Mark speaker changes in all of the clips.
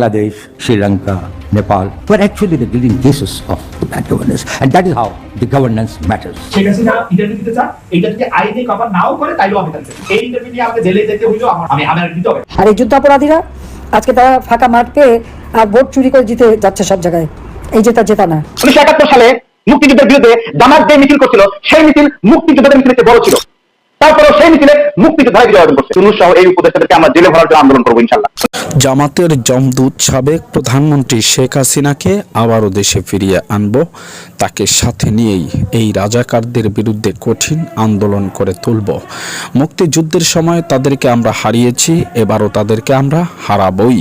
Speaker 1: Bangladesh, Sri Lanka, Nepal were actually the leading cases of bad governance. And that is how the governance matters.
Speaker 2: Sheikh Hasina interview দিতে চান এইটা যদি আইনে cover নাও করে তাইলেও আমি তাকে এই ইন্টারভিউ নিয়ে আমাকে জেলে যেতে হইলেও আমি আমার দিতে হবে।
Speaker 3: আর এই যুদ্ধাপরাধীরা আজকে তারা ফাঁকা মাঠ পেয়ে আর ভোট চুরি করে জিতে যাচ্ছে সব জায়গায়। এই জেতা জেতা না।
Speaker 4: উনিশশো একাত্তর সালে মুক্তিযুদ্ধের বিরুদ্ধে জামাত যে মিছিল করছিল। সেই মিছিল মুক্তিযোদ্ধাদের মিছিলের বড় ছিল। তারপরেও সেই মিছিলে মুক্তিযোদ্ধারা বিজয় অর্জন করছে। সহ এই উপদেষ্টাদেরকে আমরা জেলে ভরার জন্য আন্দোলন করব ইনশাল্লাহ
Speaker 5: জামাতের জমদূত সাবেক প্রধানমন্ত্রী শেখ হাসিনাকে আবারও দেশে ফিরিয়ে আনব। তাকে সাথে নিয়েই এই রাজাকারদের বিরুদ্ধে কঠিন আন্দোলন করে তুলব। মুক্তিযুদ্ধের সময় তাদেরকে আমরা হারিয়েছি, এবারও তাদেরকে আমরা হারাবই।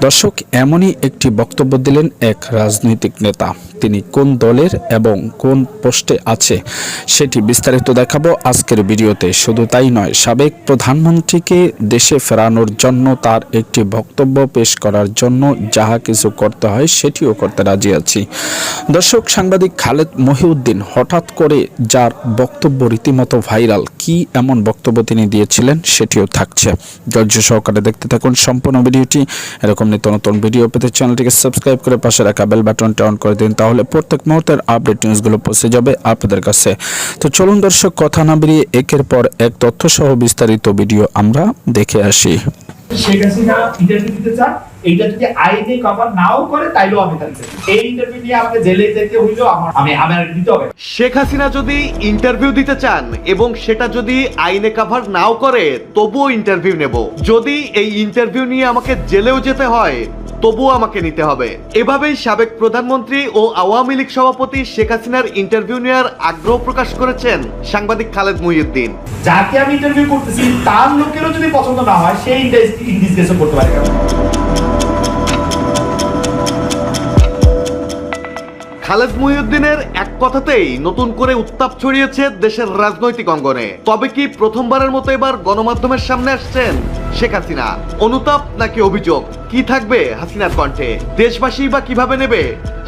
Speaker 5: দর্শক, এমনই একটি বক্তব্য দিলেন এক রাজনৈতিক নেতা। তিনি কোন দলের এবং কোন পোস্টে আছে সেটি বিস্তারিত দেখাবো আজকের ভিডিওতে। শুধু তাই নয়, সাবেক প্রধানমন্ত্রীকে দেশে ফেরানোর জন্য তার একটি বক্তব্য পেশ করার জন্য যাহা কিছু করতে হয় সেটিও করতে রাজি আছি। দর্শক, সাংবাদিক খালেদ মহিউদ্দিন হঠাৎ করে যার বক্তব্য রীতিমতো ভাইরাল, কি এমন বক্তব্য তিনি দিয়েছিলেন সেটিও থাকছে। ধৈর্য সহকারে দেখতে থাকুন সম্পূর্ণ ভিডিওটি। এরকম নিত্য নতুন ভিডিও পেতে চ্যানেলটিকে সাবস্ক্রাইব করে পাশে রাখা বেল বাটনটি অন করে দিন, তাহলে প্রত্যেক মুহূর্তের আপডেট নিউজগুলো পৌঁছে যাবে আপনাদের কাছে। তো চলুন দর্শক, কথা না বেরিয়ে একের পর এক তথ্যসহ বিস্তারিত ভিডিও আমরা দেখে আসি।
Speaker 2: শেখ হাসিনা ইন্টারভিউ দিতে চান, এইটা যদি আইনে কভার নাও করে, তাইলেও আমি এই ইন্টারভিউ নিয়ে আপনি জেলে যেতে আমার আমি আমার দিতে হবে।
Speaker 6: শেখ হাসিনা যদি ইন্টারভিউ দিতে চান এবং সেটা যদি আইনে কাভার নাও করে, তবুও ইন্টারভিউ নেব। যদি এই ইন্টারভিউ নিয়ে আমাকে জেলেও যেতে হয় তবুও আমাকে নিতে হবে। এভাবেই সাবেক প্রধানমন্ত্রী ও আওয়ামী লীগ সভাপতি শেখ হাসিনার ইন্টারভিউ নেওয়ার আগ্রহ প্রকাশ করেছেন সাংবাদিক খালেদ মুহিউদ্দিন।
Speaker 2: যাকে আমি ইন্টারভিউ করতেছি তার লোকেরও যদি পছন্দ না হয় সেই গেসও করতে পারে
Speaker 6: খালেদ মুহিউদ্দিনের এক কথাতেই নতুন করে উত্তাপ ছড়িয়েছে দেশের রাজনৈতিক অঙ্গনে। তবে কি প্রথমবারের মতো এবার গণমাধ্যমের সামনে আসছেন শেখ হাসিনা, অনুতাপ নাকি অভিযোগ? কি থাকবে হাসিনার কণ্ঠে? দেশবাসী বা কীভাবে নেবে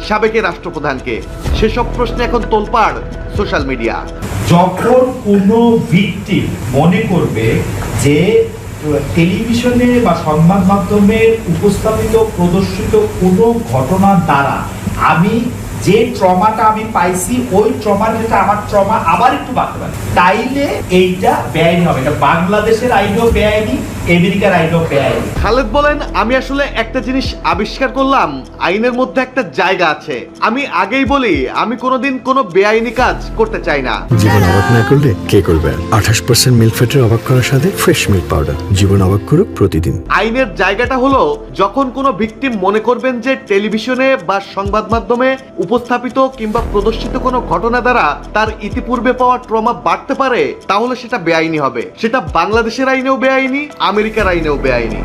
Speaker 6: সাবেকের রাষ্ট্রপ্রধানকে? সেসব প্রশ্নে এখন তোলপাড় সোশ্যাল মিডিয়া।
Speaker 2: যখন কোনো ভিকটিম মনে করবে যে, টেলিভিশনে বা সংবাদ মাধ্যমে উপস্থাপিত, প্রদর্শিত কোনো ঘটনার দ্বারা আমি যে ট্রমাটা আমি পাইছি ওই ট্রমার ক্ষেত্রে আমার ট্রমা আবার একটু বাড়তে পারে। তাইলে এইটা বেআইনি হবে। এটা বাংলাদেশের আইনেও বেআইনি আমেরিকার আইনেও বেআইনি।
Speaker 6: খালেদ বলেন আমি আসলে একটা জিনিস আবিষ্কার করলাম আইনের মধ্যে একটা জায়গা আছে। আমি আগেই বলি আমি কোনোদিন কোনো বেআইনি কাজ করতে চাই না।
Speaker 7: জীবন অবাক না করলে কে করবে? আঠাশ পার্সেন্ট মিল্ক ফ্যাটের অবাক করার সাথে ফ্রেশ মিল্ক পাউডার জীবন অবাক করুক প্রতিদিন।
Speaker 6: আইনের জায়গাটা হলো যখন কোনো ভিকটিম মনে করবেন যে টেলিভিশনে বা সংবাদ মাধ্যমে উপস্থাপিত কিংবা প্রদর্শিত কোনো ঘটনা দ্বারা তার ইতিপূর্বে পাওয়া ট্রমা বাড়তে পারে, তাহলে সেটা বেআইনি হবে। সেটা বাংলাদেশের আইনেও বেআইনি, আমেরিকার আইনেও বেআইনি।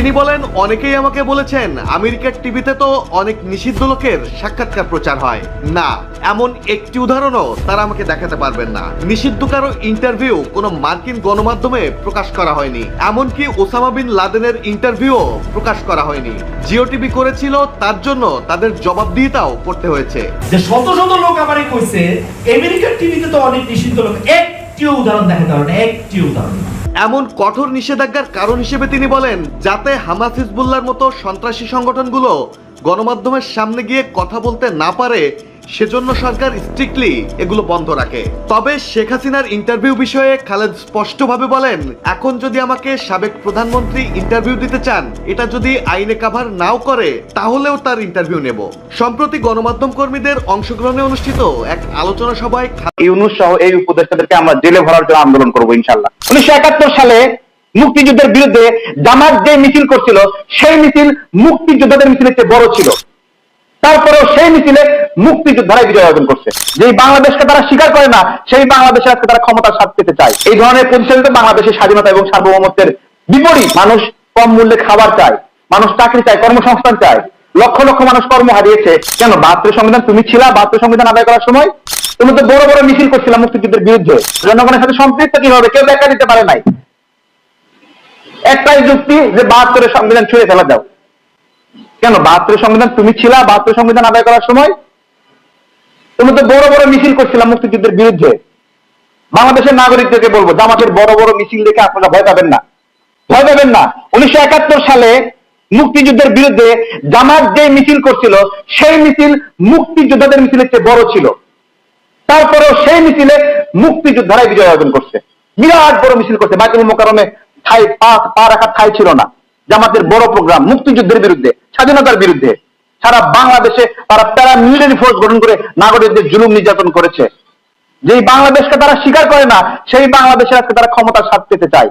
Speaker 6: তিনি বলেন, অনেকেই আমাকে বলেছেন আমেরিকার টিভিতে তো অনেক নিষিদ্ধ লোকের সাক্ষাৎকার প্রচার হয়। না, এমন একটি উদাহরণও তারা আমাকে দেখাতে পারবেন না। নিষিদ্ধ কারও ইন্টারভিউ কোনো মার্কিন গণমাধ্যমে প্রকাশ করা হয়নি। এমনকি ওসামা বিন লাদেনের ইন্টারভিউও প্রকাশ করা হয়নি। জিও টিভি করেছিল, তার জন্য তাদের জবাবদিহিতাও করতে হয়েছে।
Speaker 2: যে শত শত লোক আমারই কইছে, আমেরিকার টিভিতে তো অনেক নিষিদ্ধ লোক। একটিও উদাহরণ দেখাতে একটিও উদাহরণ।
Speaker 6: এমন কঠোর নিষেধাজ্ঞার কারণ হিসেবে তিনি বলেন, যাতে হামাস হিজবুল্লার মতো সন্ত্রাসী সংগঠনগুলো গণমাধ্যমের সামনে গিয়ে কথা বলতে না পারে সেজন্য সরকার স্ট্রিক্টলি এগুলো বন্ধ রাখে। তবে শেখ হাসিনার ইন্টারভিউ বিষয়ে খালেদ স্পষ্টভাবে বলেন, এখন যদি আমাকে সাবেক প্রধানমন্ত্রী ইন্টারভিউ দিতে চান, এটা যদি আইনে কাভার নাও করে, তাহলেও তার ইন্টারভিউ নেব। সম্প্রতি গণমাধ্যম কর্মীদের অংশগ্রহণে অনুষ্ঠিত এক আলোচনা সভায়
Speaker 4: ইউনুস সহ এই উপদেষ্টাদেরকে আমরা জেলে ভরার জন্য আন্দোলন করব ইনশাল্লাহ উনিশশো একাত্তর সালে মুক্তিযুদ্ধের বিরুদ্ধে জামাত যে মিছিল করছিল, সেই মিছিল মুক্তিযোদ্ধাদের মিছিলের চেয়ে বড় ছিল। তারপরেও সেই মিছিলে মুক্তিযোদ্ধারাই বিজয় অর্জন করছে। যেই বাংলাদেশকে তারা স্বীকার করে না, সেই বাংলাদেশে আজকে তারা ক্ষমতার স্বাদ পেতে চায়। এই ধরনের প্রতিষ্ঠানিত বাংলাদেশের স্বাধীনতা এবং সার্বভৌমত্বের বিপরীত, মানুষ কম মূল্যে খাবার চায়, মানুষ চাকরি চায়, কর্মসংস্থান চায়। লক্ষ লক্ষ মানুষ কর্ম হারিয়েছে। কেন? বাহাত্তর সংবিধান, তুমি ছিলা বাহাত্তর সংবিধান আদায় করার সময়? তুমি তো বড় বড় মিছিল করছিলা মুক্তিযুদ্ধের বিরুদ্ধে। জনগণের সাথে সম্পৃক্ত কীভাবে? কেউ দেখা দিতে পারে নাই। একটাই যুক্তি যে বাহাত্তরের সংবিধান ছুঁয়ে ফেলা দাও কেন? বাহাত্তর সংবিধান, তুমি ছিলা বাহাত্তর সংবিধান আদায় করার সময়? তুমি তো বড় বড় মিছিল করছিলাম মুক্তিযুদ্ধের বিরুদ্ধে। বাংলাদেশের নাগরিকদেরকে বলব, জামাতের বড় বড় মিছিল দেখে আপনারা ভয় পাবেন না। ভয় পাবেন না। উনিশশো একাত্তর সালে মুক্তিযুদ্ধের বিরুদ্ধে জামাত যে মিছিল করছিল, সেই মিছিল মুক্তিযোদ্ধাদের মিছিলের চেয়ে বড় ছিল। তারপরেও সেই মিছিলে মুক্তিযোদ্ধারাই বিজয় অর্জন করছে। বিরাট বড় মিছিল করছে। বাইতুল মোকারমে ঠাই পা পা রাখার ঠাই ছিল না। জামাতের বড় প্রোগ্রাম, মুক্তিযুদ্ধের বিরুদ্ধে, স্বাধীনতার বিরুদ্ধে। সারা বাংলাদেশে তারা প্যারা মিলিটারি ফোর্স গঠন করে নাগরিকদের জুলুম নির্যাতন করেছে। যেই বাংলাদেশকে তারা স্বীকার করে না, সেই বাংলাদেশে আজকে তারা ক্ষমতার স্বাদ পেতে চায়।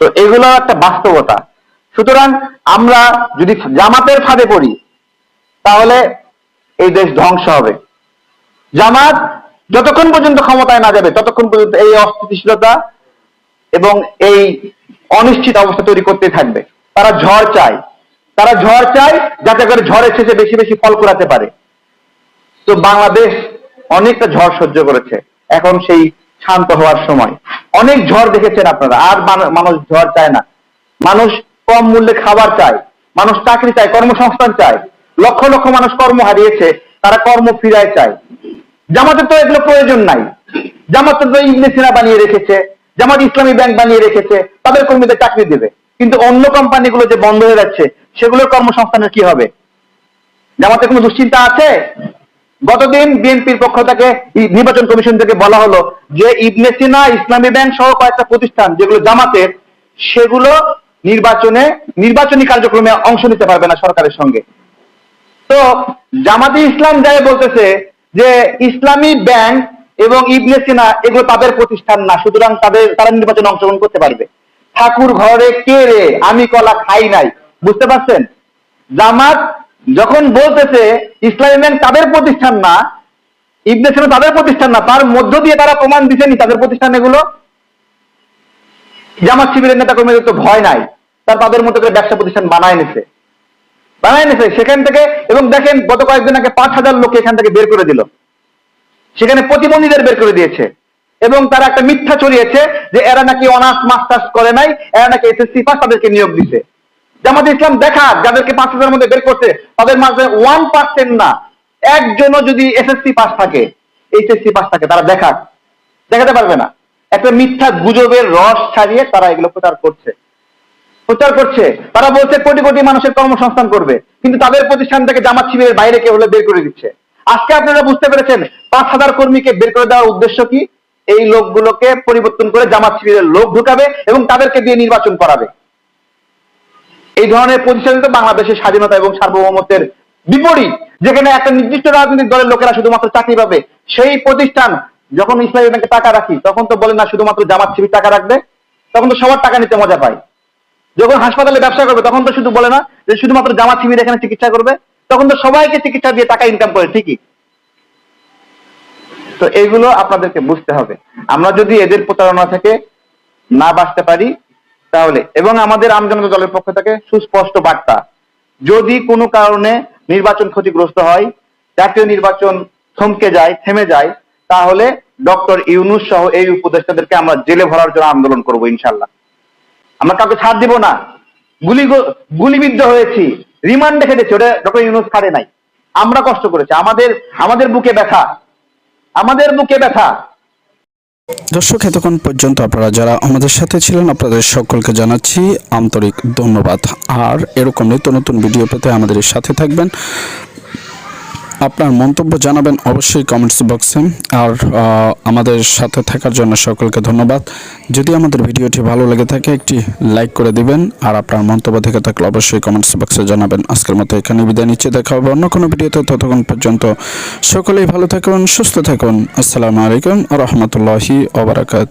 Speaker 4: তো এগুলো একটা বাস্তবতা। সুতরাং আমরা যদি জামাতের ফাঁদে পড়ি, তাহলে এই দেশ ধ্বংস হবে। জামাত যতক্ষণ পর্যন্ত ক্ষমতায় না যাবে, ততক্ষণ পর্যন্ত এই অস্থিতিশীলতা এবং এই অনিশ্চিত অবস্থা তৈরি করতে থাকবে। তারা ঝড় চায়। তারা ঝড় চায় যাতে করে ঝড়ের শেষে বেশি বেশি ফল কুড়াতে পারে। তো বাংলাদেশ অনেকটা ঝড় সহ্য করেছে। এখন সেই শান্ত হওয়ার সময়। অনেক ঝড় দেখেছেন আপনারা। আর মানুষ ঝড় চায় না। মানুষ কম মূল্যে খাবার চায়। মানুষ চাকরি চায়, কর্মসংস্থান চায়। লক্ষ লক্ষ মানুষ কর্ম হারিয়েছে, তারা কর্ম ফিরায় চায়। জামাতের তো এগুলো প্রয়োজন নাই। জামাতের তো সিনা বানিয়ে রেখেছে। জামাত ইসলামী ব্যাংক বানিয়ে রেখেছে, তাদের কর্মীদের চাকরি দেবে। কিন্তু অন্য কোম্পানিগুলো যে বন্ধ হয়ে যাচ্ছে সেগুলোর কর্মসংস্থানের কি হবে? জামাতের কোনো দুশ্চিন্তা আছে? গতদিন বিএনপির পক্ষ থেকে নির্বাচন কমিশন থেকে বলা হলো যে ইবনে সিনা, ইসলামী ব্যাংক সহ কয়েকটা প্রতিষ্ঠান, যেগুলো জামাতের সেগুলো নির্বাচনে, নির্বাচনী কার্যক্রমে অংশ নিতে পারবে না সরকারের সঙ্গে। তো জামাতে ইসলাম যাই বলতেছে যে ইসলামী ব্যাংক এবং ইবনে সিনা এগুলো তাদের প্রতিষ্ঠান না, সুতরাং তাদের, তারা নির্বাচনে অংশগ্রহণ করতে পারবে। ঠাকুর ঘরে কে রে? আমি কলা খাই নাই। বুঝতে পারছেন? জামাত যখন বলতেছে, ইসলামী ব্যাংক তাদের প্রতিষ্ঠান না, ইবনে সিনা তাদের প্রতিষ্ঠান না, তার মধ্য দিয়ে তারা প্রমাণ দিচ্ছেনি তাদের প্রতিষ্ঠান এগুলো। জামাত শিবিরের নেতা কর্মীদের তো ভয় নাই। তার তাদের মতো করে ব্যবসা প্রতিষ্ঠান বানায় নিছে। বানায় নিছে সেখান থেকে, এবং দেখেন গত কয়েকদিন আগে পাঁচ হাজার লোক এখান থেকে বের করে দিল। সেখানে প্রতিবন্ধীদের বের করে দিয়েছে। এবং তারা একটা মিথ্যা ছড়িয়েছে যে এরা নাকি অনার্স, মাস্টার্স করে নাই, এরা নাকি এসএসসি পাস তাদেরকে নিয়োগ দিছে। জামাত ইসলাম দেখা, যাদেরকে পাঁচ হাজার মধ্যে বের করছে, তাদের মাঝে ওয়ান পার্সেন্ট না, একজনও যদি এসএসসি পাস থাকে এইচএসসি পাস থাকে, তারা দেখাক। দেখাতে পারবে না। একটা মিথ্যা গুজবের রস ছাড়িয়ে তারা এগুলো প্রচার করছে। প্রচার করছে। তারা বলছে, কোটি কোটি মানুষের কর্মসংস্থান করবে, কিন্তু তাদের প্রতিষ্ঠান থেকে জামাত শিবিরের বাইরে কেউ হলে বের করে দিচ্ছে। আজকে আপনারা বুঝতে পেরেছেন পাঁচ হাজার কর্মীকে বের করে দেওয়ার উদ্দেশ্য কি? এই লোকগুলোকে পরিবর্তন করে জামাত শিবিরের লোক ঢুকাবে এবং তাদেরকে দিয়ে নির্বাচন করাবে। এই ধরনের তো বাংলাদেশের স্বাধীনতা এবং সার্বভৌমত্বের বিপরীত, যেখানে একটা নির্দিষ্ট রাজনৈতিক দলের লোকেরা শুধুমাত্র চাকরি পাবে। সেই প্রতিষ্ঠান, যখন ইসলামী ব্যাংকে টাকা রাখি, তখন তো বলে না শুধুমাত্র জামাত শিবির টাকা রাখবে, তখন তো সবার টাকা নিতে মজা পায়। যখন হাসপাতালে ব্যবসা করবে, তখন তো শুধু বলে না যে শুধুমাত্র জামাত শিবির এখানে চিকিৎসা করবে, তখন তো সবাইকে চিকিৎসা দিয়ে টাকা ইনকাম করে, ঠিকই। তো এইগুলো আপনাদেরকে বুঝতে হবে। আমরা যদি এদের প্রতারণা থেকে না বাঁচতে পারি, তাহলে, এবং আমাদের আমজনতা দলের পক্ষ থেকে সুস্পষ্ট বার্তা, যদি কোনো কারণে নির্বাচন ক্ষতিগ্রস্ত হয়, জাতীয় নির্বাচন থমকে যায়, থেমে যায়, তাহলে ডক্টর ইউনুস সহ এই উপদেষ্টাদেরকে আমরা জেলে ভরার জন্য আন্দোলন করব ইনশাল্লাহ আমরা কাউকে ছাড় দিব না। গুলি গুলিবিদ্ধ হয়েছি, রিমান্ডে খেটেছি, ওটা ডক্টর ইউনুস ছাড়ে নাই। আমরা কষ্ট করেছি। আমাদের আমাদের বুকে ব্যথা। আমাদের বুকে ব্যথা।
Speaker 5: দর্শক, এতক্ষণ পর্যন্ত আপনারা যারা আমাদের সাথে ছিলেন, আপনাদের সকলকে জানাচ্ছি আন্তরিক ধন্যবাদ। আর এরকম নিত্য নতুন ভিডিও পেতে আমাদের সাথে থাকবেন। আপনার মন্তব্য জানাবেন অবশ্যই কমেন্টস বক্সে আর আমাদের সাথে থাকার জন্য সকলকে ধন্যবাদ। যদি আমাদের ভিডিওটি ভালো লেগে থাকে, একটি লাইক করে দিবেন। আর আপনার মন্তব্য থেকে থাকলে অবশ্যই কমেন্টস বক্সে জানাবেন। আজকের মতো এখানে বিদায় নিচ্ছে। দেখা হবে অন্য কোনো ভিডিওতে। ততক্ষণ পর্যন্ত সকলেই ভালো থাকুন, সুস্থ থাকুন। আসসালামু আলাইকুম রহমতুল্লাহি ওবরাকাত